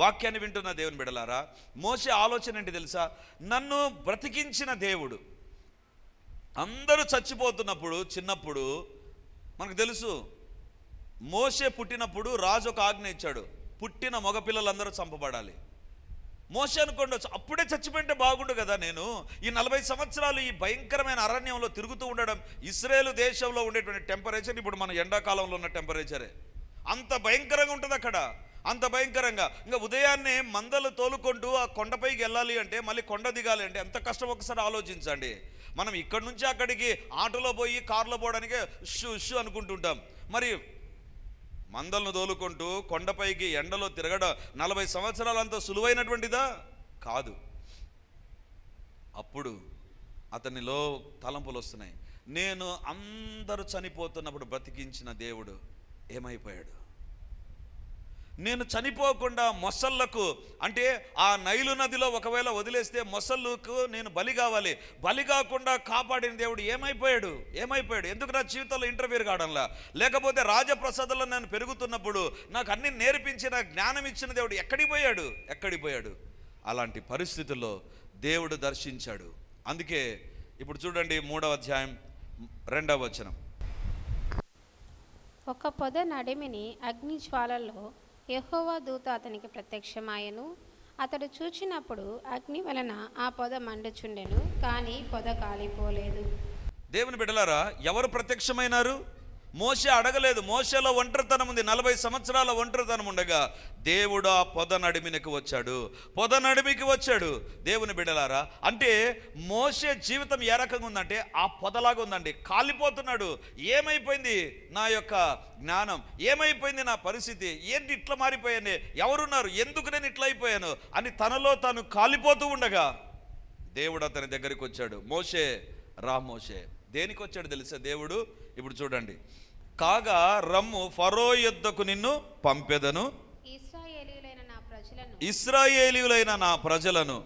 వాక్యాన్ని వింటున్న దేవుని బిడలారా మోసే ఆలోచన ఏంటి తెలుసా? నన్ను బ్రతికించిన దేవుడు అందరూ చచ్చిపోతున్నప్పుడు చిన్నప్పుడు మనకు తెలుసు మోసే పుట్టినప్పుడు రాజు ఒక ఆజ్ఞ ఇచ్చాడు పుట్టిన మగపిల్లలందరూ చంపబడాలి. మోసే అనుకోండి అప్పుడే చచ్చిపోయింటే బాగుండు కదా నేను. ఈ నలభై సంవత్సరాలు ఈ భయంకరమైన అరణ్యంలో తిరుగుతూ ఉండడం ఇస్రాయేల్ దేశంలో ఉండేటువంటి టెంపరేచర్ ఇప్పుడు మన ఎండాకాలంలో ఉన్న టెంపరేచరే అంత భయంకరంగా ఉంటుంది అక్కడ. అంత భయంకరంగా. ఇంకా ఉదయాన్నే మందలు తోలుకుంటూ ఆ కొండపైకి వెళ్ళాలి అంటే మళ్ళీ కొండ దిగాలి అంటే ఎంత కష్టం ఒకసారి ఆలోచించండి. మనం ఇక్కడ నుంచి అక్కడికి ఆటోలో పోయి కారులో పోవడానికి షూ షూ అనుకుంటుంటాం. మరి మందలను తోలుకుంటూ కొండపైకి ఎండలో తిరగడం నలభై సంవత్సరాలంత సులువైనటువంటిదా? కాదు. అప్పుడు అతనిలో తలంపులు వస్తున్నాయి. నేను అందరూ చనిపోతున్నప్పుడు బ్రతికించిన దేవుడు ఏమైపోయాడు? నేను చనిపోకుండా మొసళ్ళకు అంటే ఆ నైలు నదిలో ఒకవేళ వదిలేస్తే మొసళ్ళకు నేను బలి కావాలి. బలి కాకుండా కాపాడిన దేవుడు ఏమైపోయాడు? ఏమైపోయాడు? ఎందుకు నా జీవితంలో ఇంటర్వ్యూ కావడంలా? లేకపోతే రాజప్రసాదంలో నేను పెరుగుతున్నప్పుడు నాకు అన్ని నేర్పించిన జ్ఞానం ఇచ్చిన దేవుడు ఎక్కడికి పోయాడు? ఎక్కడికి పోయాడు? అలాంటి పరిస్థితుల్లో దేవుడు దర్శించాడు. అందుకే ఇప్పుడు చూడండి మూడవ అధ్యాయం రెండవ వచనం. ఒక పొద నడిమిని అగ్ని జ్వాలలో యహోవా దూత అతనికి ప్రత్యక్షమాయను. అతడు చూచినప్పుడు అగ్ని వలన ఆ పొద మండుచుండెను కానీ పొద కాలిపోలేదు. దేవుని బిడ్డలారా ఎవరు ప్రత్యక్షమైనారు? మోసే అడగలేదు. మోసలో ఒంటరితనం ఉంది. నలభై సంవత్సరాల ఒంటరితనం ఉండగా దేవుడు ఆ పొద నడిమినకు వచ్చాడు. పొద నడిమికి వచ్చాడు. దేవుని బిడలారా అంటే మోసే జీవితం ఏ రకంగా ఉందంటే ఆ పొదలాగా ఉందండి. కాలిపోతున్నాడు. ఏమైపోయింది? నా యొక్క జ్ఞానం. ఏమైపోయింది నా పరిస్థితి? ఏంటి ఇట్లా మారిపోయాను? ఎవరున్నారు? ఎందుకు నేను ఇట్లా అయిపోయాను? అని తనలో తాను కాలిపోతూ ఉండగా దేవుడు అతని దగ్గరికి వచ్చాడు. మోషే రా మోషే. దేనికి వచ్చాడు తెలుసా దేవుడు? ఇప్పుడు చూడండి. కాగా రమ్ము ఫరో యుద్ధకు నిన్ను పంపెదను. ఇస్రాయేలీయులైన నా ప్రజలను.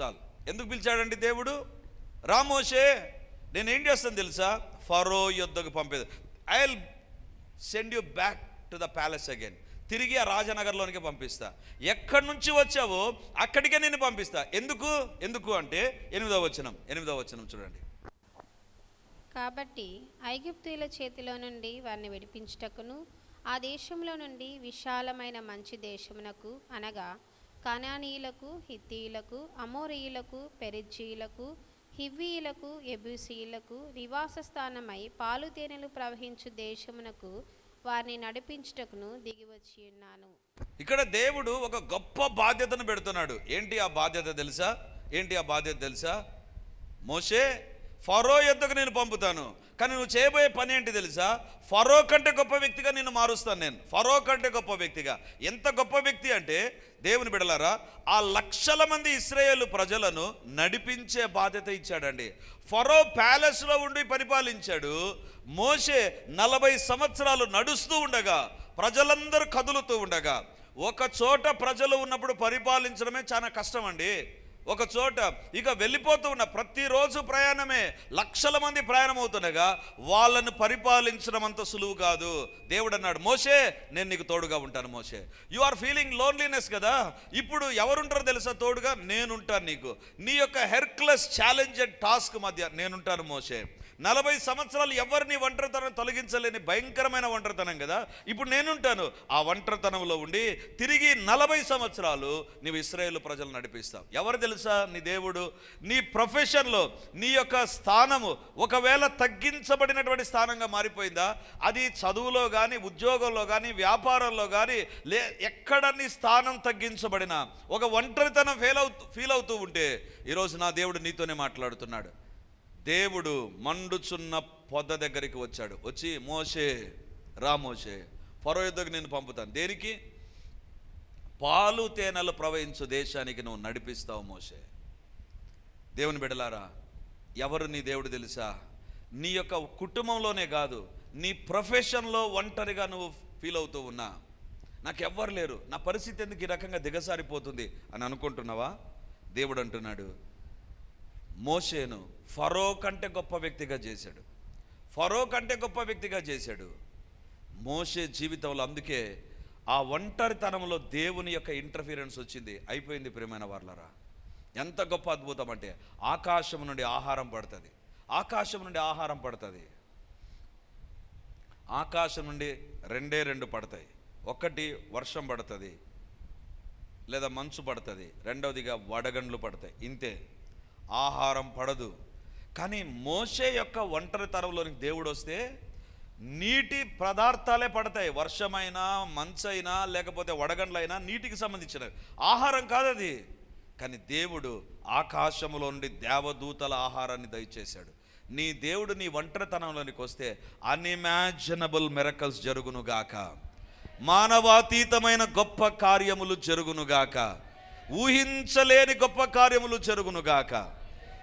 చాలు. ఎందుకు పిలిచాడండి దేవుడు? రా మోషే నేను ఏం చేస్తాను తెలుసా? ఫరో యుద్ధకు పంపేది. I will send you back to the palace again. తిరిగి ఆ రాజనగర్లోనికి పంపిస్తా. ఎక్కడి నుంచి వచ్చావో అక్కడికే నేను పంపిస్తా. ఎందుకు? ఎందుకు అంటే ఎనిమిదో వచనం ఎనిమిదవ వచనం చూడండి. కాబట్టి ఐగుప్తుల చేతిలో నుండి వారిని విడిపించుటకును ఆ దేశంలో నుండి విశాలమైన మంచి దేశమునకు అనగా కనానీయులకు హిత్తీయులకు అమోరీయులకు పెరిజీయులకు హివ్వీయులకు ఎబూసీయులకు నివాస స్థానమై పాలు తేనెలు ప్రవహించు దేశమునకు వారిని నడిపించుటకును దిగివచ్చి ఉన్నాను. ఇక్కడ దేవుడు ఒక గొప్ప బాధ్యతను పెడుతున్నాడు. ఏంటి ఆ బాధ్యత తెలుసా? ఏంటి ఆ బాధ్యత తెలుసా? మోసే ఫరో ఎద్దకు నేను పంపుతాను. కానీ నువ్వు చేయబోయే పని ఏంటి తెలుసా? ఫరో కంటే గొప్ప వ్యక్తిగా నిన్ను మారుస్తాను నేను. ఫరో కంటే గొప్ప వ్యక్తిగా. ఎంత గొప్ప వ్యక్తి అంటే దేవుని బిడలారా ఆ లక్షల మంది ఇస్రాయేల్ ప్రజలను నడిపించే బాధ్యత ఇచ్చాడండి. ఫరో ప్యాలెస్లో ఉండి పరిపాలించాడు. మోషే నలభై సంవత్సరాలు నడుస్తూ ఉండగా ప్రజలందరూ కదులుతూ ఉండగా ఒక చోట ప్రజలు ఉన్నప్పుడు పరిపాలించడమే చాలా కష్టం అండి ఒక చోట ఇక వెళ్ళిపోతూ ఉన్న ప్రతిరోజు ప్రయాణమే లక్షల మంది ప్రయాణం అవుతుండగా వాళ్ళను పరిపాలించడం అంత సులువు కాదు. దేవుడు అన్నాడు మోషే నేను నీకు తోడుగా ఉంటాను మోసే యు ఆర్ ఫీలింగ్ లోన్లీనెస్ కదా? ఇప్పుడు ఎవరుంటారో తెలుసా? తోడుగా నేనుంటాను నీకు. నీ యొక్క హెర్క్లెస్ ఛాలెంజెడ్ టాస్క్ మధ్య నేనుంటాను మోసే నలభై సంవత్సరాలు ఎవరిని ఒంటరితనం తొలగించలేని భయంకరమైన ఒంటరితనం కదా? ఇప్పుడు నేనుంటాను. ఆ ఒంటరితనంలో ఉండి తిరిగి నలభై సంవత్సరాలు నీవు ఇస్రాయేల్ ప్రజలు నడిపిస్తావు. ఎవరు తెలుసా? నీ దేవుడు. నీ ప్రొఫెషన్లో నీ యొక్క స్థానము ఒకవేళ తగ్గించబడినటువంటి స్థానంగా మారిపోయిందా? అది చదువులో కానీ ఉద్యోగంలో కానీ వ్యాపారంలో కానీ లే ఎక్కడ నీ స్థానం తగ్గించబడినా ఒక ఒంటరితనం ఫెయిల్ అవుతూ ఫీల్ అవుతూ ఉంటే ఈరోజు నా దేవుడు నీతోనే మాట్లాడుతున్నాడు. దేవుడు మండుచున్న పొద దగ్గరికి వచ్చాడు. వచ్చి మోషే రా మోషే ఫరో యుద్ధకు నేను పంపుతాను. దేనికి? పాలు తేనెలు ప్రవహించు దేశానికి నువ్వు నడిపిస్తావు మోషే. దేవుని బిడలారా ఎవరు నీ దేవుడు తెలుసా? నీ యొక్క కుటుంబంలోనే కాదు నీ ప్రొఫెషన్లో ఒంటరిగా నువ్వు ఫీల్ అవుతూ ఉన్నా. నాకు ఎవ్వరు లేరు. నా పరిస్థితి ఎందుకు ఈ రకంగా దిగసారిపోతుంది అని అనుకుంటున్నావా? దేవుడు అంటున్నాడు మోషేను ఫరో కంటే గొప్ప వ్యక్తిగా చేశాడు. ఫరో కంటే గొప్ప వ్యక్తిగా చేశాడు. మోసే జీవితంలో అందుకే ఆ ఒంటరితనంలో దేవుని యొక్క ఇంటర్ఫీరెన్స్ వచ్చింది. అయిపోయింది ప్రియమైన వాళ్ళరా ఎంత గొప్ప అద్భుతం అంటే ఆకాశం నుండి ఆహారం పడుతుంది. ఆకాశం నుండి ఆహారం పడుతుంది. ఆకాశం నుండి రెండే రెండు పడతాయి. ఒకటి వర్షం పడుతుంది. లేదా మంచు పడుతుంది. రెండవదిగా వడగండ్లు పడతాయి. ఇంతే. ఆహారం పడదు. కానీ మోసే యొక్క ఒంటరితనంలోనికి దేవుడు వస్తే నీటి పదార్థాలే పడతాయి. వర్షమైనా మంచైనా లేకపోతే వడగండ్లైనా నీటికి సంబంధించినవి. ఆహారం కాదది. కానీ దేవుడు ఆకాశంలో నుండి దేవదూతల ఆహారాన్ని దయచేశాడు. నీ దేవుడు నీ ఒంటరితనంలోనికి వస్తే అన్ఇమాజినబుల్ మెరకల్స్ జరుగునుగాక మానవాతీతమైన గొప్ప కార్యములు జరుగునుగాక ఊహించలేని గొప్ప కార్యములు జరుగునుగాక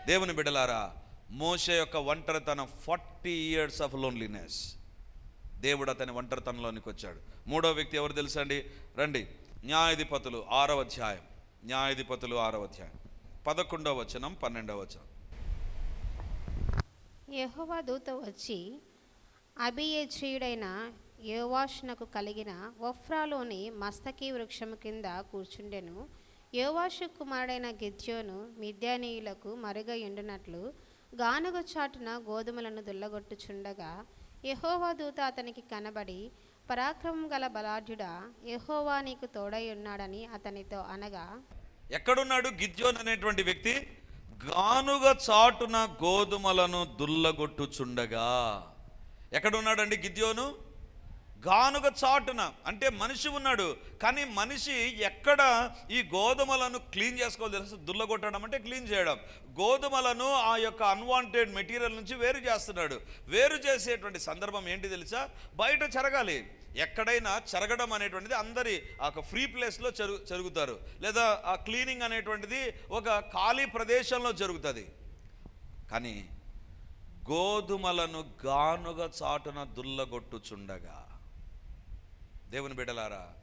దేవుని బిడలారా మోసే యొక్క ఒంటరితనం ఫార్టీ ఇయర్స్ ఆఫ్ లోన్లీనెస్. దేవుడు అతని ఒంటరితనంలోనికి వచ్చాడు. మూడో వ్యక్తి ఎవరు తెలుసండి రండి. న్యాయాధిపతులు ఆరవ అధ్యాయం. న్యాయాధిపతులు ఆరవ అధ్యాయం. పదకొండవ వచనం పన్నెండవ వచనం. యహోవా దూత వచ్చి అభియేజ్రీయుడైన యోవాషునకు కలిగిన ఒఫ్రాలోని మస్తకి వృక్షము కింద కూర్చుండెను. యోవాషు కుమారుడైన గిద్యోను మిద్యానీయులకు మరుగై ఉండునట్లు గానుగ చాటున గోధుమలను దుల్లగొట్టుచుండగా యహోవా దూత అతనికి కనబడి పరాక్రమం గల బలాఢ్యుడా యహోవా నీకు తోడై ఉన్నాడని అతనితో అనగా ఎక్కడున్నాడు గిద్యోన్ అనేటువంటి వ్యక్తి? గానుగ చాటున గోధుమలను దుల్లగొట్టుచుండగా. ఎక్కడున్నాడండి గిద్యోను? గానుగ చాటున అంటే మనిషి ఉన్నాడు కానీ మనిషి ఎక్కడ ఈ గోధుమలను క్లీన్ చేసుకోవాలి తెలుసు? దుల్లగొట్టడం అంటే క్లీన్ చేయడం. గోధుమలను ఆ యొక్క అన్వాంటెడ్ మెటీరియల్ నుంచి వేరు చేస్తున్నాడు. వేరు చేసేటువంటి సందర్భం ఏంటి తెలుసా? బయట చెరగాలి. ఎక్కడైనా చెరగడం అనేటువంటిది అందరి ఒక ఫ్రీ ప్లేస్లో జరుగు జరుగుతారు లేదా ఆ క్లీనింగ్ అనేటువంటిది ఒక ఖాళీ ప్రదేశంలో జరుగుతుంది. కానీ గోధుమలను గానుగ చాటున దుల్లగొట్టుచుండగా దేవుని బిడలారా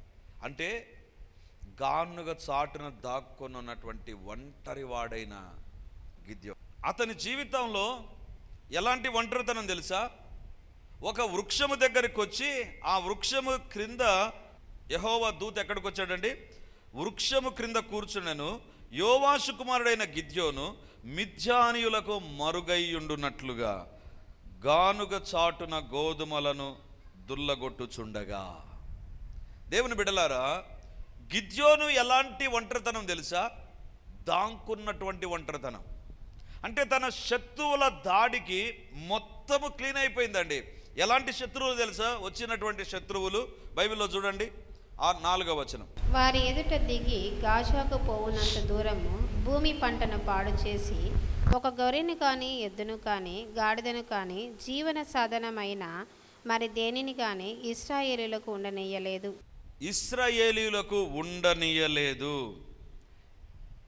అంటే గానుగ చాటున దాక్కొని ఒంటరి వాడైన గిద్యో అతని జీవితంలో ఎలాంటి ఒంటరితనం తెలుసా? ఒక వృక్షము దగ్గరికి వచ్చి ఆ వృక్షము క్రింద యహోవా దూత ఎక్కడికి వచ్చాడండి వృక్షము క్రింద కూర్చునను యోవాసు కుమారుడైన గిద్యోను మిథ్యానీయులకు మరుగైయుండునట్లుగా గానుగ చాటున గోధుమలను దుల్లగొట్టుచుండగా. దేవుని బిడలారా గిద్యోను ఎలాంటి ఒంటరితనం తెలుసా? దాంకున్నటువంటి ఒంటరితనం. అంటే తన శత్రువుల దాడికి మొత్తము క్లీన్ అయిపోయిందండి. ఎలాంటి శత్రువులు తెలుసా? వచ్చినటువంటి శత్రువులు బైబిల్లో చూడండి ఆ నాలుగవ వచనం. వారి ఎదుట దిగి గాజాకు పోవునంత దూరము భూమి పంటను పాడు చేసి ఒక గొర్రెను కానీ ఎద్దును కానీ గాడిదను కానీ జీవన సాధనమైన మరి దేనిని కానీ ఇస్రాయేలులకు ఉండనీయలేదు. ఇస్రాయేలీయులకు ఉండనీయలేదు.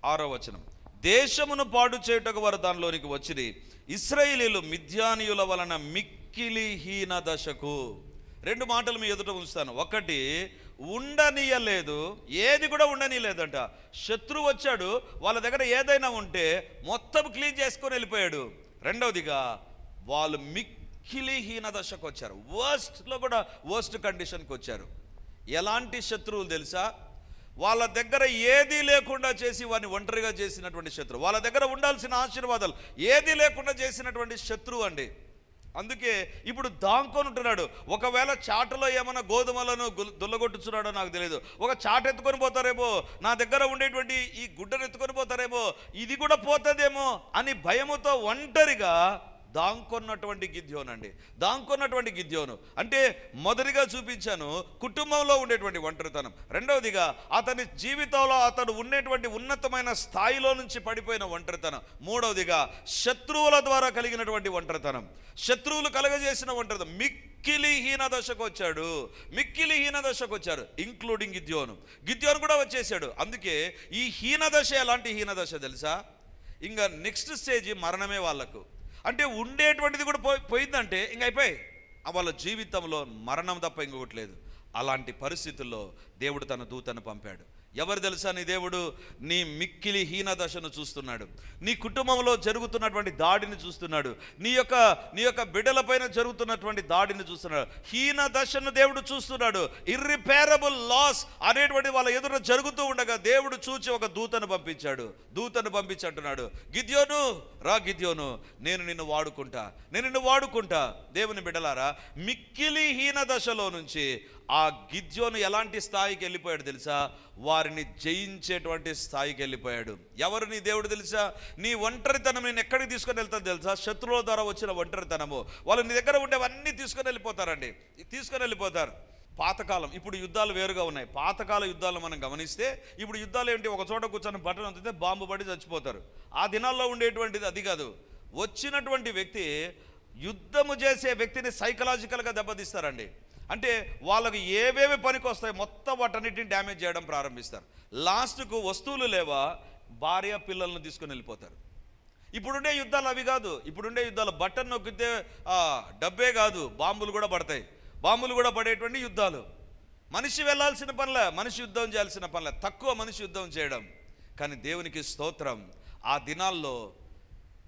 ఆరో వచనం. దేశమును పాడు చేయుటకు వారు దానిలోనికి వచ్చిరి. ఇస్రాయేలీలు మిథ్యానీయుల వలన మిక్కిలి హీన దశకు. రెండు మాటలు మీ ఎదుట ఉంచుతాను. ఒకటి ఉండనీయలేదు. ఏది కూడా ఉండనీయలేదంట. శత్రువు వచ్చాడు. వాళ్ళ దగ్గర ఏదైనా ఉంటే మొత్తం క్లీన్ చేసుకొని వెళ్ళిపోయాడు. రెండవదిగా వాళ్ళు మిక్కిలి హీన దశకు వచ్చారు. వర్స్ట్లో కూడా వర్స్ట్ కండిషన్కి వచ్చారు. ఎలాంటి శత్రువులు తెలుసా? వాళ్ళ దగ్గర ఏదీ లేకుండా చేసి వారిని ఒంటరిగా చేసినటువంటి శత్రువు. వాళ్ళ దగ్గర ఉండాల్సిన ఆశీర్వాదాలు ఏదీ లేకుండా చేసినటువంటి శత్రువు అండి. అందుకే ఇప్పుడు దాంకొని ఉంటున్నాడు. ఒకవేళ చాటలో ఏమైనా గోధుమలను దుల్లగొట్టుచున్నాడో నాకు తెలియదు ఒక చాట ఎత్తుకొని పోతారేమో నా దగ్గర ఉండేటువంటి ఈ గుడ్డను ఎత్తుకొని పోతారేమో ఇది కూడా పోతుందేమో అని భయముతో ఒంటరిగా దాంకొన్నటువంటి గిద్యోనండి. దాంకొన్నటువంటి గిద్యోను. అంటే మొదటిగా చూపించాను కుటుంబంలో ఉండేటువంటి ఒంటరితనం. రెండవదిగా అతని జీవితంలో అతడు ఉండేటువంటి ఉన్నతమైన స్థాయిలో నుంచి పడిపోయిన ఒంటరితనం. మూడవదిగా శత్రువుల ద్వారా కలిగినటువంటి ఒంటరితనం. శత్రువులు కలగజేసిన ఒంటరితనం. మిక్కిలి హీన దశకు వచ్చాడు. మిక్కిలి హీన దశకు వచ్చాడు ఇంక్లూడింగ్ గిద్యోను. గిద్యోను కూడా వచ్చేసాడు. అందుకే ఈ హీన దశ ఎలాంటి హీన దశ తెలుసా? ఇంకా నెక్స్ట్ స్టేజ్ మరణమే వాళ్ళకు. అంటే ఉండేటువంటిది కూడా పోయి పోయిందంటే ఇంక అయిపోయి వాళ్ళ జీవితంలో మరణం తప్ప ఇంకొకటి లేదు. అలాంటి పరిస్థితుల్లో దేవుడు తన దూతను పంపాడు. ఎవరు తెలుసా నీ దేవుడు? నీ మిక్కిలి హీన దశను చూస్తున్నాడు. నీ కుటుంబంలో జరుగుతున్నటువంటి దాడిని చూస్తున్నాడు. నీ యొక్క నీ యొక్క బిడ్డలపైన జరుగుతున్నటువంటి దాడిని చూస్తున్నాడు. హీన దశను దేవుడు చూస్తున్నాడు. ఇర్రిపేరబుల్ లాస్ అనేటువంటి వాళ్ళ ఎదురు జరుగుతూ ఉండగా దేవుడు చూచి ఒక దూతను పంపించాడు. దూతను పంపించి అంటున్నాడు గిద్యోను రా గిద్యోను నేను నిన్ను వాడుకుంటా. నేను నిన్ను వాడుకుంటా. దేవుని బిడ్డలారా మిక్కిలి హీన దశలో నుంచి ఆ గిద్యోను ఎలాంటి స్థాయికి వెళ్ళిపోయాడు తెలుసా? వారిని జయించేటువంటి స్థాయికి వెళ్ళిపోయాడు. ఎవరు నీ దేవుడు తెలుసా? నీ ఒంటరితనం నేను ఎక్కడికి తీసుకొని వెళ్తాను తెలుసా? శత్రువుల ద్వారా వచ్చిన ఒంటరితనము. వాళ్ళు నీ దగ్గర ఉండేవన్నీ తీసుకొని వెళ్ళిపోతారండి. తీసుకొని వెళ్ళిపోతారు. పాతకాలం ఇప్పుడు యుద్ధాలు వేరుగా ఉన్నాయి. పాతకాల యుద్ధాలు మనం గమనిస్తే ఇప్పుడు యుద్ధాలు ఏంటి ఒక చోట కూర్చొని బట్టలు అందితే బాంబు పడి చచ్చిపోతారు. ఆ దినాల్లో ఉండేటువంటిది అది కాదు. వచ్చినటువంటి వ్యక్తి యుద్ధము చేసే వ్యక్తిని సైకలాజికల్గా దెబ్బతీస్తారండి. అంటే వాళ్ళకి ఏవేవి పనికి వస్తాయి మొత్తం వాటన్నిటిని డ్యామేజ్ చేయడం ప్రారంభిస్తారు. లాస్ట్కు వస్తువులు లేవా? భార్య పిల్లలను తీసుకుని వెళ్ళిపోతారు. ఇప్పుడుండే యుద్ధాలు అవి కాదు. ఇప్పుడుండే యుద్ధాలు బటన్ నొక్కితే డబ్బే కాదు. బాంబులు కూడా పడతాయి. బాంబులు కూడా పడేటువంటి యుద్ధాలు. మనిషి వెళ్ళాల్సిన పనిలే మనిషి యుద్ధం చేయాల్సిన పనిలే. తక్కువ మనిషి యుద్ధం చేయడం. కానీ దేవునికి స్తోత్రం ఆ దినాల్లో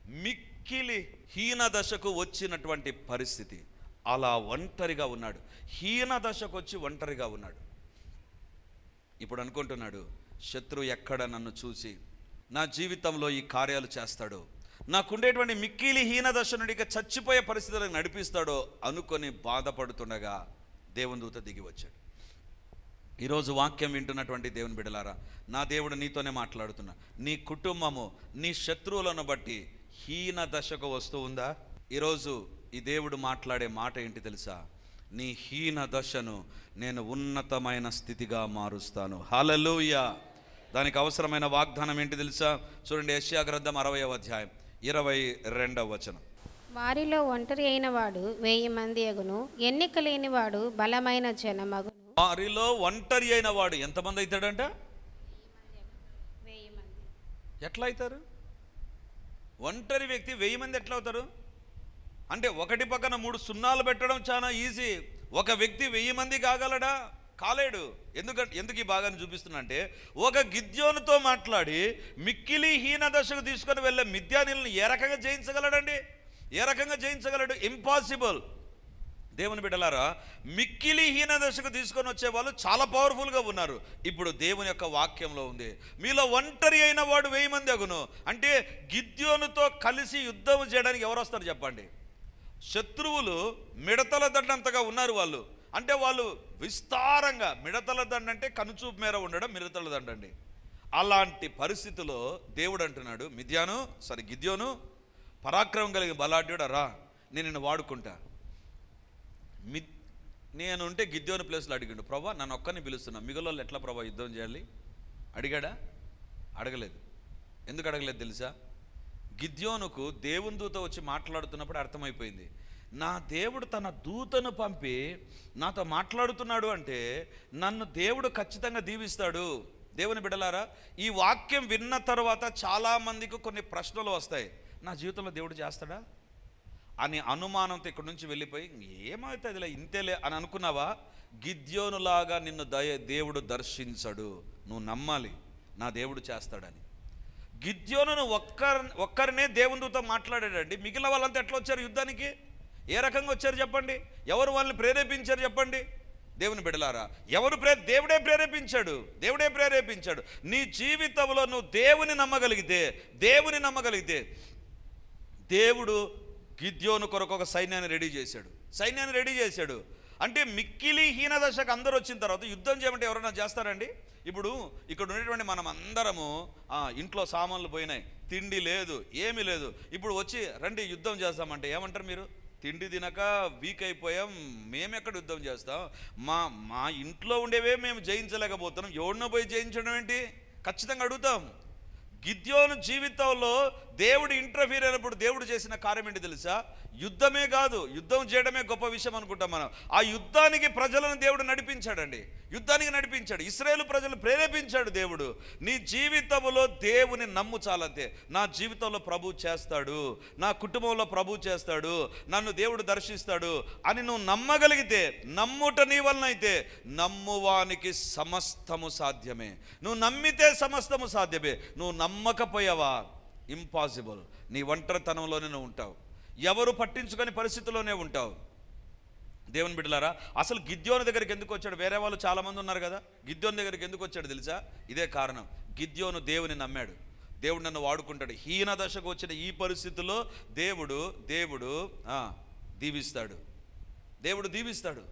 మిక్కిలి హీన దశకు వచ్చినటువంటి పరిస్థితి. అలా ఒంటరిగా ఉన్నాడు. హీన దశకు వచ్చి ఒంటరిగా ఉన్నాడు. ఇప్పుడు అనుకుంటున్నాడు శత్రువు ఎక్కడ నన్ను చూసి నా జీవితంలో ఈ కార్యాలు చేస్తాడో నాకుండేటువంటి మిక్కిలి హీన దశ నుండి ఇక చచ్చిపోయే పరిస్థితులకు నడిపిస్తాడో అనుకొని బాధపడుతుండగా దేవుని దూత దిగి వచ్చాడు. ఈరోజు వాక్యం వింటున్నటువంటి దేవుని బిడలారా నా దేవుడు నీతోనే మాట్లాడుతున్నా. నీ కుటుంబము నీ శత్రువులను బట్టి హీన దశకు వస్తూ ఉందా? ఈరోజు ఈ దేవుడు మాట్లాడే మాట ఏంటి తెలుసా? నీ హీన దశను నేను ఉన్నతమైన స్థితిగా మారుస్తాను. హలలుయ దానికి అవసరమైన వాగ్దానం ఏంటి తెలుసా? చూడండి యశ్యా గ్రంథం అరవయవ అధ్యాయం ఇరవై రెండవ వచనం. వారిలో ఒంటరి అయిన వాడు వెయ్యి మంది అగును ఎన్నిక లేనివాడు బలమైన జనమగును. వారిలో ఒంటరి అయిన వాడు ఎంతమంది అవుతాడంట? ఎట్లా అవుతారు ఒంటరి వ్యక్తి వెయ్యి మంది ఎట్లా అవుతారు అంటే ఒకటి పక్కన మూడు సున్నాలు పెట్టడం చాలా ఈజీ. ఒక వ్యక్తి వెయ్యి మంది కాగలడా? కాలేడు. ఎందుకంటే ఎందుకు ఈ భాగాన్ని చూపిస్తున్నా అంటే ఒక గిద్యోనుతో మాట్లాడి మిక్కిలి హీన దశకు తీసుకొని వెళ్ళే మిథ్యానిలను ఏ రకంగా జయించగలడండి? ఏ రకంగా జయించగలడు? ఇంపాసిబుల్. దేవుని బిడ్డలారా మిక్కిలి హీన దశకు తీసుకొని వచ్చే వాళ్ళు చాలా పవర్ఫుల్గా ఉన్నారు. ఇప్పుడు దేవుని యొక్క వాక్యంలో ఉంది. మీలో ఒంటరి అయిన వాడు వెయ్యి మంది అగును. అంటే గిద్యోనుతో కలిసి యుద్ధం చేయడానికి ఎవరు వస్తారు చెప్పండి? శత్రువులు మిడతల దండంతగా ఉన్నారు వాళ్ళు. అంటే వాళ్ళు విస్తారంగా మిడతల దండ అంటే కనుచూపు మేర ఉండడం మిడతల దండ అండి అలాంటి పరిస్థితిలో దేవుడు అంటున్నాడు మిథ్యాను సరే గిద్యోను పరాక్రమం కలిగిన బలాఢ్యుడు రా నేను నిన్ను వాడుకుంటా. మి నేను ఉంటే గిద్యోని ప్లేస్లో అడిగిండు ప్రభా నన్ను ఒక్కరిని పిలుస్తున్నా మిగిలిన ఎట్లా ప్రభా యుద్ధం చేయాలి? అడిగాడా? అడగలేదు. ఎందుకు అడగలేదు తెలుసా? గిద్యోనుకు దేవుని దూత వచ్చి మాట్లాడుతున్నప్పుడు అర్థమైపోయింది. నా దేవుడు తన దూతను పంపి నాతో మాట్లాడుతున్నాడు అంటే నన్ను దేవుడు ఖచ్చితంగా దీవిస్తాడు. దేవుని బిడలారా ఈ వాక్యం విన్న తర్వాత చాలామందికి కొన్ని ప్రశ్నలు వస్తాయి. నా జీవితంలో దేవుడు చేస్తాడా? అని అనుమానంతో ఇక్కడి నుంచి వెళ్ళిపోయి ఏమవుతుందిలే ఇంతేలే అని అనుకున్నావా? గిద్యోనులాగా నిన్ను దయ దేవుడు దర్శించడు. నువ్వు నమ్మాలి నా దేవుడు చేస్తాడని. గిద్యోనును ఒక్కరి ఒక్కరినే దేవునితో మాట్లాడాడండి. మిగిలిన వాళ్ళంతా ఎట్లా వచ్చారు యుద్ధానికి? ఏ రకంగా వచ్చారు చెప్పండి? ఎవరు వాళ్ళని ప్రేరేపించారు చెప్పండి? దేవుని బిడలారా ఎవరు ప్రే దేవుడే ప్రేరేపించాడు. దేవుడే ప్రేరేపించాడు. నీ జీవితంలో నువ్వు దేవుని నమ్మగలిగితే దేవుని నమ్మగలిగితే దేవుడు గిద్యోను కొరకు ఒక సైన్యాన్ని రెడీ చేశాడు. సైన్యాన్ని రెడీ చేశాడు. అంటే మిక్కిలి హీన దశకు అందరూ వచ్చిన తర్వాత యుద్ధం చేయమంటే ఎవరైనా చేస్తారండి? ఇప్పుడు ఇక్కడ ఉండేటువంటి మనం అందరము ఇంట్లో సామాన్లు పోయినాయి. తిండి లేదు ఏమీ లేదు. ఇప్పుడు వచ్చి రండి యుద్ధం చేస్తామంటే ఏమంటారు మీరు? తిండి తినక వీక్ అయిపోయాం మేమెక్కడ యుద్ధం చేస్తాం? మా మా ఇంట్లో ఉండేవే మేము జయించలేకపోతున్నాం. ఎవడినో పోయి జయించడం ఏంటి? ఖచ్చితంగా అడుగుతాం. గిద్యోను జీవితంలో దేవుడు ఇంటర్ఫీర్ అయినప్పుడు దేవుడు చేసిన కార్యం ఏంటి తెలుసా? యుద్ధమే కాదు యుద్ధం చేయడమే గొప్ప విషయం అనుకుంటాం మనం. ఆ యుద్ధానికి ప్రజలను దేవుడు నడిపించాడండి. యుద్ధానికి నడిపించాడు. ఇస్రాయేల్ ప్రజలు ప్రేరేపించాడు దేవుడు. నీ జీవితంలో దేవుని నమ్ము చాలంతే. నా జీవితంలో ప్రభు చేస్తాడు. నా కుటుంబంలో ప్రభు చేస్తాడు. నన్ను దేవుడు దర్శిస్తాడు. అని నువ్వు నమ్మగలిగితే నమ్ముట నీ వలన అయితే నమ్మువానికి సమస్తము సాధ్యమే. నువ్వు నమ్మితే సమస్తము సాధ్యమే. నువ్వు నమ్మకపోయావా? ఇంపాసిబుల్ నీ ఒంటరితనంలోనే నువ్వు ఉంటావు. ఎవరు పట్టించుకొని పరిస్థితిలోనే ఉంటావు. దేవుని బిడ్డలారా అసలు గిద్యోని దగ్గరికి ఎందుకు వచ్చాడు? వేరే వాళ్ళు చాలామంది ఉన్నారు కదా. గిద్యోని దగ్గరికి ఎందుకు వచ్చాడు తెలుసా? ఇదే కారణం. గిద్యోను దేవుని నమ్మాడు. దేవుడు నన్ను వాడుకుంటాడు. హీన దశకు వచ్చిన ఈ పరిస్థితుల్లో దేవుడు దేవుడు దీవిస్తాడు. దేవుడు దీవిస్తాడు.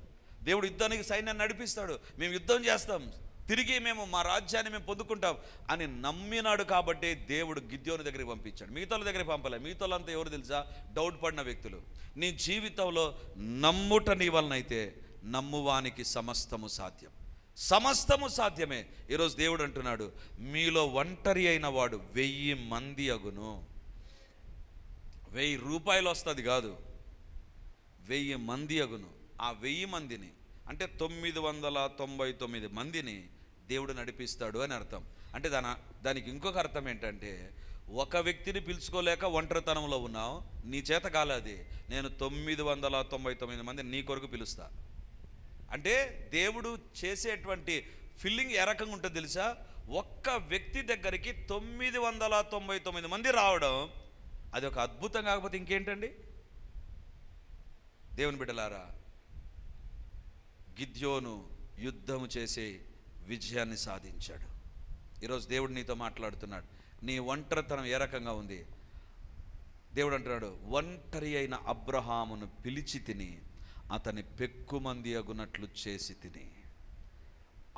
దేవుడు యుద్ధానికి సైన్యాన్ని నడిపిస్తాడు. మేము యుద్ధం చేస్తాం. తిరిగి మేము మా రాజ్యాన్ని మేము పొందుకుంటాం అని నమ్మినాడు కాబట్టి దేవుడు గిద్యోని దగ్గరికి పంపించాడు. మిగతాల దగ్గరికి పంపలే. మిగతాలంతా ఎవరు తెలుసా? డౌట్ పడిన వ్యక్తులు. నీ జీవితంలో నమ్ముట నీ వలనైతే నమ్మువానికి సమస్తము సాధ్యం. సమస్తము సాధ్యమే. ఈరోజు దేవుడు అంటున్నాడు మీలో ఒంటరి అయిన వాడు వెయ్యి మంది అగును. వెయ్యి రూపాయలు వస్తుంది కాదు. వెయ్యి మంది అగును. ఆ వెయ్యి మందిని అంటే తొమ్మిది వందల తొంభై తొమ్మిది మందిని దేవుడు నడిపిస్తాడు అని అర్థం. అంటే దాని దానికి ఇంకొక అర్థం ఏంటంటే ఒక వ్యక్తిని పిలుచుకోలేక ఒంటరితనంలో ఉన్నావు నీ చేత కాలేదు నేను తొమ్మిది వందల తొంభై తొమ్మిది మంది నీ కొరకు పిలుస్తా. అంటే దేవుడు చేసేటువంటి ఫిల్లింగ్ ఏ రకంగా ఉంటుంది తెలుసా? ఒక్క వ్యక్తి దగ్గరికి తొమ్మిది వందల తొంభై తొమ్మిది మంది రావడం అది ఒక అద్భుతం కాకపోతే ఇంకేంటండి? దేవుని బిడ్డలారా గిద్యోను యుద్ధము చేసే విజయాన్ని సాధించాడు. ఈరోజు దేవుడు నీతో మాట్లాడుతున్నాడు. నీ ఒంటరితనం ఏ రకంగా ఉంది? దేవుడు అంటున్నాడు ఒంటరి అయిన అబ్రహామును పిలిచి తిని అతని పెక్కుమంది అగునట్లు చేసి తిని.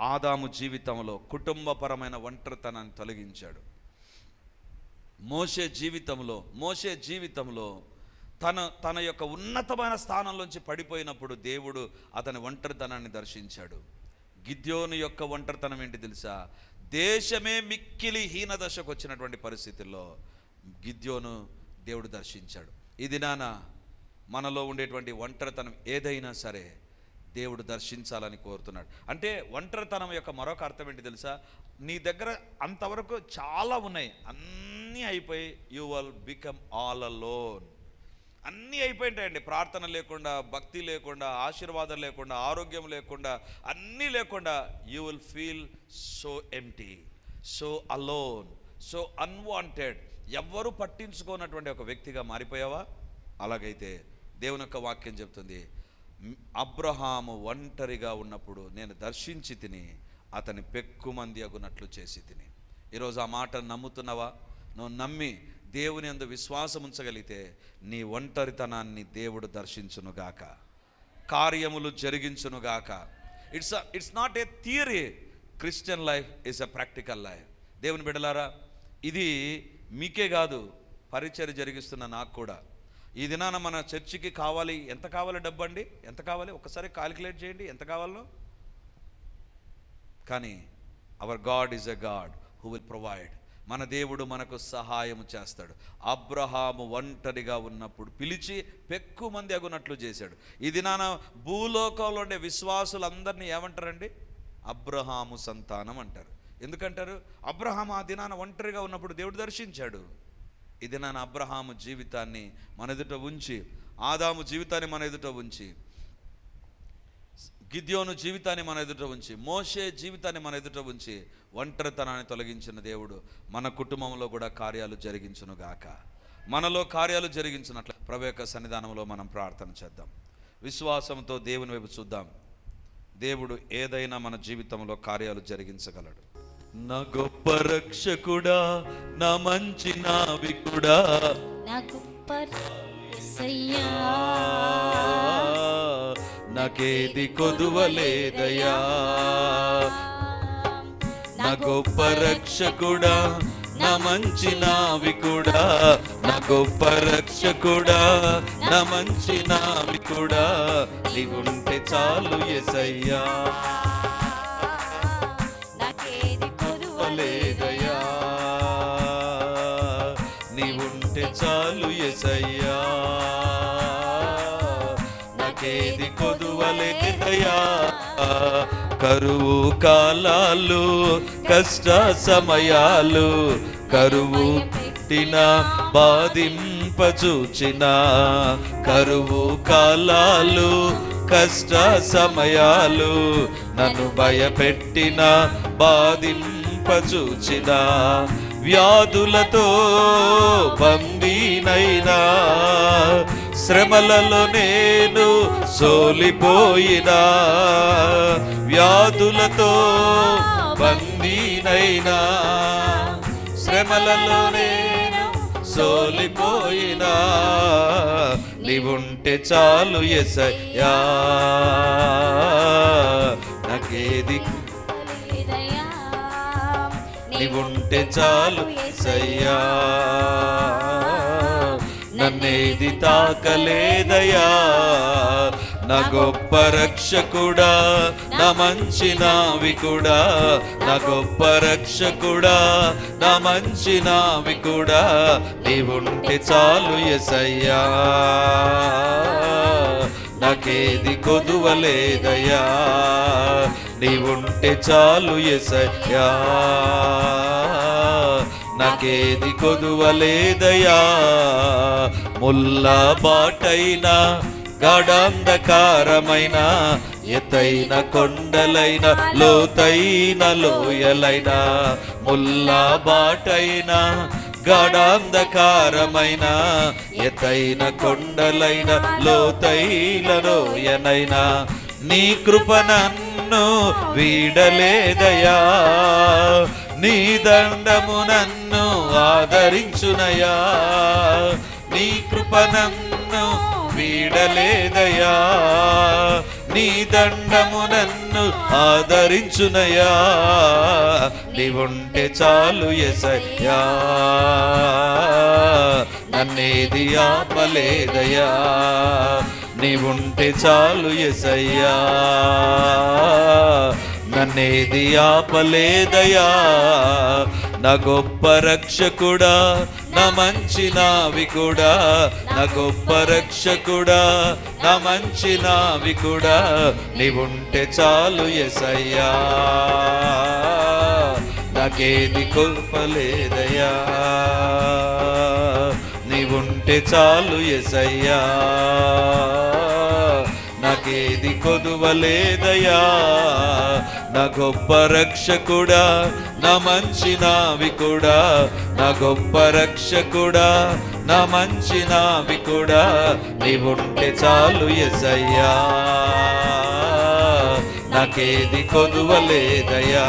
ఆదాము జీవితంలో కుటుంబపరమైన ఒంటరితనాన్ని తొలగించాడు. మోషే జీవితంలో మోషే జీవితంలో తన తన యొక్క ఉన్నతమైన స్థానంలోంచి పడిపోయినప్పుడు దేవుడు అతని ఒంటరితనాన్ని దర్శించాడు. గిద్యోను యొక్క ఒంటరితనం ఏంటి తెలుసా? దేశమే మిక్కిలి హీన దశకు వచ్చినటువంటి పరిస్థితుల్లో గిద్యోను దేవుడు దర్శించాడు. ఇది నాన్న మనలో ఉండేటువంటి ఒంటరితనం ఏదైనా సరే దేవుడు దర్శించాలని కోరుతున్నాడు. అంటే ఒంటరితనం యొక్క మరొక అర్థం ఏంటి తెలుసా? నీ దగ్గర అంతవరకు చాలా ఉన్నాయి. అన్నీ అయిపోయి you will become all alone. అన్నీ అయిపోయింటాయండి. ప్రార్థన లేకుండా భక్తి లేకుండా ఆశీర్వాదం లేకుండా ఆరోగ్యం లేకుండా అన్నీ లేకుండా. You will feel so empty so alone so unwanted ఎవ్వరూ పట్టించుకోనటువంటి ఒక వ్యక్తిగా మారిపోయావా? అలాగైతే దేవుని యొక్క వాక్యం చెప్తుంది అబ్రహాము ఒంటరిగా ఉన్నప్పుడు నేను దర్శించి తిని అతని పెక్కుమంది అగునట్లు చేసి తిని. ఈరోజు ఆ మాట నమ్ముతున్నావా? నువ్వు నమ్మి దేవుని అందు విశ్వాసం ఉంచగలిగితే నీ ఒంటరితనాన్ని దేవుడు దర్శించునుగాక కార్యములు జరిగించునుగాక it's it's not a theory Christian life is a practical life దేవుని బిడలారా ఇది మీకే కాదు పరిచయం జరిగిస్తున్న నాకు కూడా. ఈ దినాన మన చర్చికి కావాలి ఎంత కావాలి డబ్బు అండి? ఎంత కావాలి? ఒకసారి కాలిక్యులేట్ చేయండి ఎంత కావాలో? కానీ our God is a God who will provide మన దేవుడు మనకు సహాయం చేస్తాడు. అబ్రహాము ఒంటరిగా ఉన్నప్పుడు పిలిచి పెక్కు మంది అగునట్లు చేశాడు. ఇది నాన్న భూలోకంలో ఉండే విశ్వాసులందరినీ ఏమంటారండి? అబ్రహాము సంతానం అంటారు. ఎందుకంటారు? అబ్రహాము ఆ దినాన ఒంటరిగా ఉన్నప్పుడు దేవుడు దర్శించాడు. ఇది నాన్న అబ్రహాము జీవితాన్ని మన ఎదుట ఉంచి ఆదాము జీవితాన్ని మన ఎదుట ఉంచి గిద్యోను జీవితాన్ని మన ఎదుట ఉంచి మోషే జీవితాన్ని మన ఎదుట ఉంచి ఒంటరితనాన్ని తొలగించిన దేవుడు మన కుటుంబంలో కూడా కార్యాలు జరిగించును గాక. మనలో కార్యాలు జరిగించినట్లు ప్రభు యొక్క సన్నిధానంలో మనం ప్రార్థన చేద్దాం. విశ్వాసంతో దేవుని వైపు చూద్దాం. దేవుడు ఏదైనా మన జీవితంలో కార్యాలు జరిగించగలడు. నా గొప్ప రక్షకుడా నా మంచి నావికుడా. నా గొప్ప నాకేది కొదువలేదయా నా గొప్ప రక్షకుడా నా మంచి నావికుడా నా గొప్ప రక్షకుడా నా మంచి నావికుడా నీవుంటే చాలు ఎసయ్యా నాకేది కొదువలేదయ్యా. లేదయా కొదువలేదయ్యా కరువు కాలాలు కష్ట సమయాలు కరువు పుట్టిన బాధింపచూచిన కరువు కాలాలు కష్ట సమయాలు నన్ను భయపెట్టిన బాధింపచూచిన వ్యాధులతో బందీనైనా శ్రమలలో నేను సోలిపోయినా వ్యాధులతో బందీనైనా శ్రమలలో నేను సోలిపోయినా నీవుంటే చాలు ఎసయ్యా నాకేది. నీవుంటే చాలు ఎసయ్యా నన్నేది తాకలేదయా నా గొప్ప రక్షకుడా నా మంచి నావికుడా నా గొప్ప రక్షకుడా నా మంచి నావికుడా నీవుంటే చాలు ఎసయ్యా. నాకేది కొదువలేదయ్యా. నీవుంటే చాలు ఎసయ్యా. నాకేది కొదువలేదయా ముల్ల బాటైనా గాఢాంధకారమైన ఎతైన కొండలైన లోతైన లోయలైన ముల్ల బాటైన గాఢాంధకారమైన ఎతైన కొండలైన లోతైన లోయనైనా నీ కృప నన్ను వీడలేదయా నీ దండము నన్ను ఆదరించునయా. నీ కృప నన్ను వీడలేదయా. నీ దండము నన్ను ఆదరించునయా. నీవుంటే చాలు ఎసయ్యా. నన్నేది ఆపలేదయా. నీవుంటే చాలు ఎసయ్యా. నన్నేది ఆపలేదయా నా గొప్ప రక్షకుడా నా మంచి నావికుడా నా గొప్ప రక్షకుడా నా మంచి నావికుడా నీవుంటే చాలు ఎసయ్యా. నాకేది కొల్పలేదయా నీవుంటే చాలు ఎసయ్యా. నాకేది నా గొప్ప రక్షకుడా నా మంచి నావికుడా నా గొప్ప రక్షకుడా నా మంచి నావికుడా నీవుంటే చాలు ఎసయ్యా. నాకేది కొదువలేదయా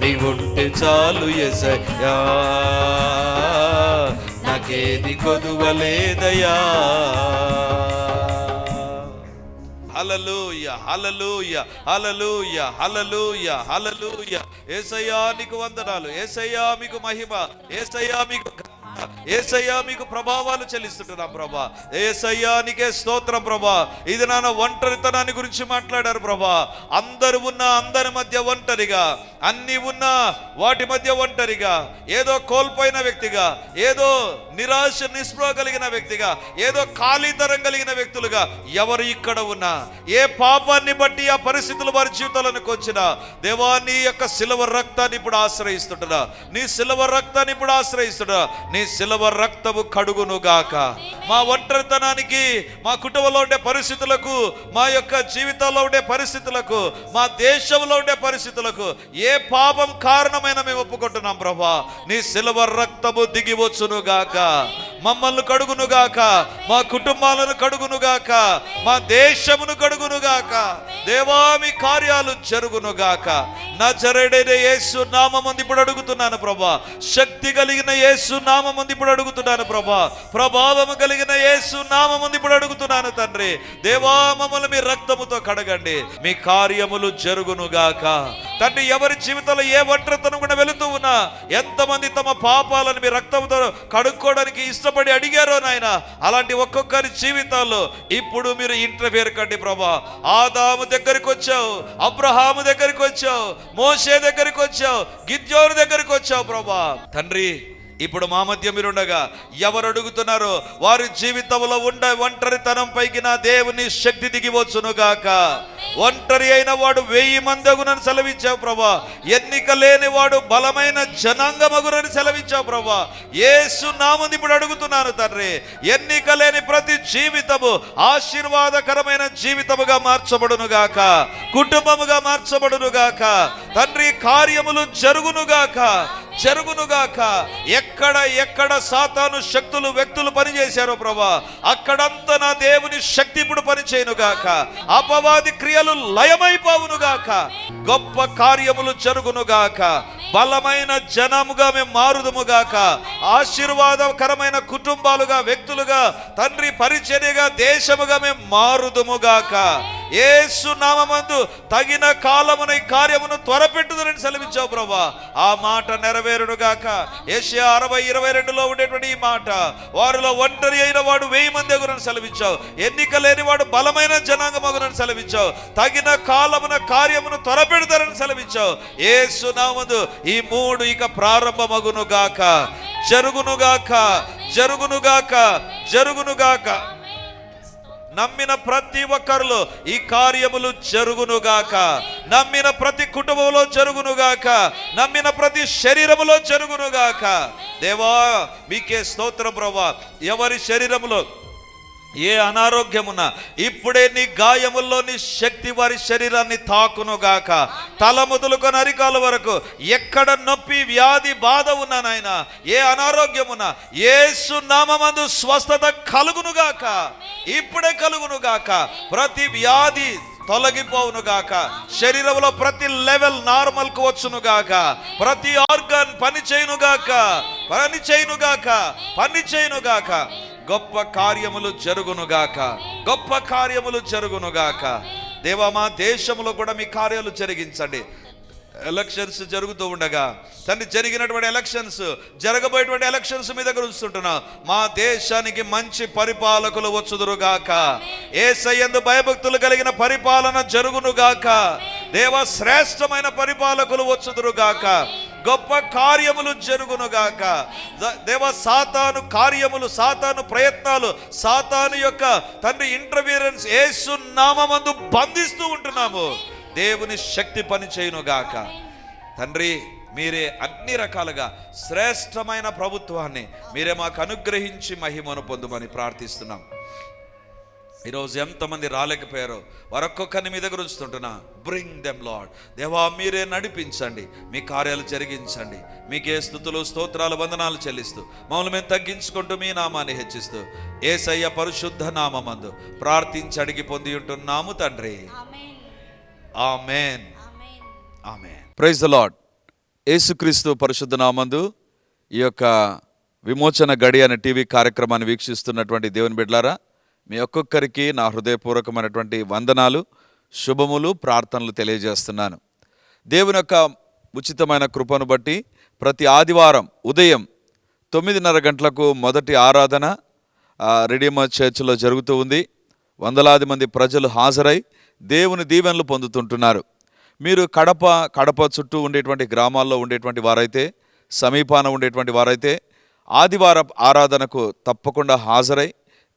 నీవుంటే చాలు ఎసయ్యా. నాకేది కొదువలేదయా హలలుయ హలలుయ హలలుయ హలలుయ హలలుయ ఏసయ్యా నీకు వందనాలు. ఏసయ్యా మీకు మహిమ. ఏసయ్యా మీకు ఏసయ్యా మీకు ప్రభావాలు చెల్లిస్తుంటున్నా ప్రభా. ఏసయ్యా నీకే స్తోత్రం ప్రభా. ఇది నాన్న ఒంటరితనాన్ని గురించి మాట్లాడారు ప్రభా. అందరు ఉన్న అందరి మధ్య ఒంటరిగా అన్ని ఉన్న వాటి మధ్య ఒంటరిగా ఏదో కోల్పోయిన వ్యక్తిగా ఏదో నిరాశ నిస్పృహ కలిగిన వ్యక్తిగా ఏదో ఖాళీతరం కలిగిన వ్యక్తులుగా ఎవరు ఇక్కడ ఉన్నా ఏ పాపాన్ని బట్టి ఆ పరిస్థితులు వారి జీవితాలను వచ్చినా దేవా నీ యొక్క సిలవ రక్తాన్ని ఇప్పుడు ఆశ్రయిస్తుంటున్నా. నీ సిలవ రక్తాన్ని ఇప్పుడు ఆశ్రయిస్తున్నా నీ సిలవ రక్తము కడుగును గాక మా ఒంటరితనానికి మా కుటుంబంలో ఉండే పరిస్థితులకు మా యొక్క జీవితాల్లో ఉండే పరిస్థితులకు మా దేశంలో ఉండే పరిస్థితులకు ఏ పాపం కారణమైన మేము ఒప్పుకుంటున్నాం ప్రభా. నీ సిలవ రక్తము దిగి వచ్చును గాక మమ్మల్ని కడుగును గాక మా కుటుంబాలను కడుగును గాక మా దేశమును కడుగును గాక దేవా మీ కార్యాలు జరుగును గాక నా జరడైన యేసు నామమంది ఇప్పుడు అడుగుతున్నాను ప్రభా. శక్తి కలిగిన యేసు నామమంది ఇప్పుడు అడుగుతున్నాను ప్రభా. ప్రభావము కలిగిన యేసు నామముంది ఇప్పుడు అడుగుతున్నాను తండ్రి. దేవా మమ్మల్ని మీ రక్తముతో కడగండి. మీ కార్యములు జరుగునుగాక. తండ్రి ఎవరి జీవితంలో ఏ ఒంటరితనం కూడా వెళుతూ ఉన్నా ఎంతమంది తమ పాపాలను మీ రక్తంతో కడుక్కోవడానికి ఇష్టపడి అడిగారో నాయన అలాంటి ఒక్కొక్కరి జీవితాల్లో ఇప్పుడు మీరు ఇంటర్ఫేర్ కండి ప్రభా. ఆదాము దగ్గరికి వచ్చావు అబ్రహాము దగ్గరికి వచ్చావు మోషే దగ్గరికి వచ్చావు గిద్యోరు దగ్గరికి వచ్చావు ప్రభా. తండ్రి ఇప్పుడు మా మధ్య మీరుండగా ఎవరు అడుగుతున్నారో వారి జీవితంలో ఉండ ఒంటరితనం పైకి నా దేవుని శక్తి దిగివచ్చును గాక ఒంటరి అయిన వాడు వెయ్యి మందగునని సెలవిచ్చావు ప్రభా. ఎన్నిక లేని వాడు బలమైన జనాంగమగునని సెలవిచ్చావు ప్రభా. ఏసు నామంది ఇప్పుడు అడుగుతున్నాను తండ్రి. ఎన్నిక లేని ప్రతి జీవితము ఆశీర్వాదకరమైన జీవితముగా మార్చబడును గాక కుటుంబముగా మార్చబడును గాక తండ్రి కార్యములు జరుగునుగాక. గాక ఎక్క ఎక్కడ ఎక్కడ సాతాను శక్తులు వ్యక్తులు పనిచేశారో ప్రభా అక్కడంతా నా దేవుని శక్తి ఇప్పుడు పనిచేయను గాక. అపవాది క్రియలు లయమైపోవును గాక. గొప్ప కార్యములు జరుగును గాక. బలమైన జనముగా మేము మారుదుము గాక. ఆశీర్వాదకరమైన కుటుంబాలుగా వ్యక్తులుగా తండ్రి పరిచర్యగా దేశముగా మేము మారుదుము గాక. ఏసు నామమందు తగిన కాలమున ఈ కార్యమును త్వరపెట్టుదని సెలవిచ్చావు ప్రభా. ఆ మాట నెరవేరుడుగాక ఏషియా అరవై ఇరవై రెండులో ఉండేటువంటి ఈ మాట. వారిలో ఒంటరి అయిన వాడు వెయ్యి మంది ఎగురని సెలవిచ్చావు. ఎన్నిక లేని వాడు బలమైన జనాంగమగునని సెలవిచ్చావు. తగిన కాలమున కార్యమును త్వరపెడతారని సెలవిచ్చావు. ఏసు నామందు ఈ మూడు ఇక ప్రారంభమగును గాక. జరుగును గాక. నమ్మిన ప్రతి ఒక్కరిలో ఈ కార్యములు జరుగునుగాక. నమ్మిన ప్రతి కుటుంబంలో జరుగునుగాక. నమ్మిన ప్రతి శరీరములో జరుగునుగాక. దేవా మీకే స్తోత్రం ప్రభా. ఎవరి శరీరములో ఏ అనారోగ్యమున్నా ఇప్పుడే నీ గాయముల్లో నీ శక్తి వారి శరీరాన్ని తాకునుగాక. తల మొదలుకొని అరికాల వరకు ఎక్కడ నొప్పి వ్యాధి బాధ ఉన్నా నాయన ఏ అనారోగ్యమున్నా ఏసు నామమందు స్వస్థత కలుగునుగాక. ఇప్పుడే కలుగునుగాక. ప్రతి వ్యాధి తొలగిపోవును గాక శరీరంలో ప్రతి లెవెల్ నార్మల్కు గాక ప్రతి ఆర్గాన్ పని చేయునుగాక పని చేయునుగాక పని చేయునుగాక గొప్ప కార్యములు జరుగునుగాక. గొప్ప కార్యములు జరుగునుగాక. దేవా మా దేశంలో కూడా మీ కార్యాలు జరిగించండి. ఎలక్షన్స్ జరుగుతూ ఉండగా తండ్రి జరిగినటువంటి ఎలక్షన్స్ జరగబోయేటువంటి ఎలక్షన్స్ మీ దగ్గర ఉంచుతుంటున్నా. మా దేశానికి మంచి పరిపాలకులు వచ్చుదురుగాక. ఏసయ్యందు భయభక్తులు కలిగిన పరిపాలన జరుగునుగాక. దేవ శ్రేష్టమైన పరిపాలకులు వచ్చుదురుగాక. గొప్ప కార్యములు జరుగునుగాక. దేవ సాతాను కార్యములు సాతాను ప్రయత్నాలు సాతాను యొక్క తండ్రి ఇంటర్వీరెన్స్ ఏసు నామందు బంధిస్తూ ఉంటున్నాము. దేవుని శక్తి పని చేయునుగాక. తండ్రి మీరే అన్ని రకాలుగా శ్రేష్టమైన ప్రభుత్వాన్ని మీరే మాకు అనుగ్రహించి మహిమను పొందుమని ప్రార్థిస్తున్నాం. ఈరోజు ఎంతమంది రాలేకపోయారో వారొక్కొక్కరిని మీ దగ్గర ఉంచుతుంటున్నా. బ్రింగ్ దెమ్ లాడ్ దేవా మీరే నడిపించండి. మీ కార్యాలు జరిగించండి. మీకే స్థుతులు స్తోత్రాలు వందనాలు చెల్లిస్తూ మమ్మల్ని మేము తగ్గించుకుంటూ మీ నామాన్ని హెచ్చిస్తూ ఏసయ్య పరిశుద్ధ నామందు ప్రార్థించి అడిగి పొంది ఉంటున్నాము తండ్రి. Amen. Amen. Praise the Lord Yesukristu పరిశుద్ధ నామందు ఈ యొక్క విమోచన గడి అనే టీవీ కార్యక్రమాన్ని వీక్షిస్తున్నటువంటి దేవుని బిడ్లారా మీ ఒక్కొక్కరికి నా హృదయపూర్వకమైనటువంటి వందనాలు శుభములు ప్రార్థనలు తెలియజేస్తున్నాను. దేవుని యొక్క ఉచితమైన కృపను బట్టి ప్రతి ఆదివారం ఉదయం తొమ్మిదిన్నర గంటలకు మొదటి ఆరాధన రెడీమ చర్చిలో జరుగుతూ ఉంది. వందలాది మంది ప్రజలు హాజరై దేవుని దీవెనలు పొందుతుంటున్నారు. మీరు కడప కడప చుట్టూ ఉండేటువంటి గ్రామాల్లో ఉండేటువంటి వారైతే సమీపాన ఉండేటువంటి వారైతే ఆదివారం ఆరాధనకు తప్పకుండా హాజరై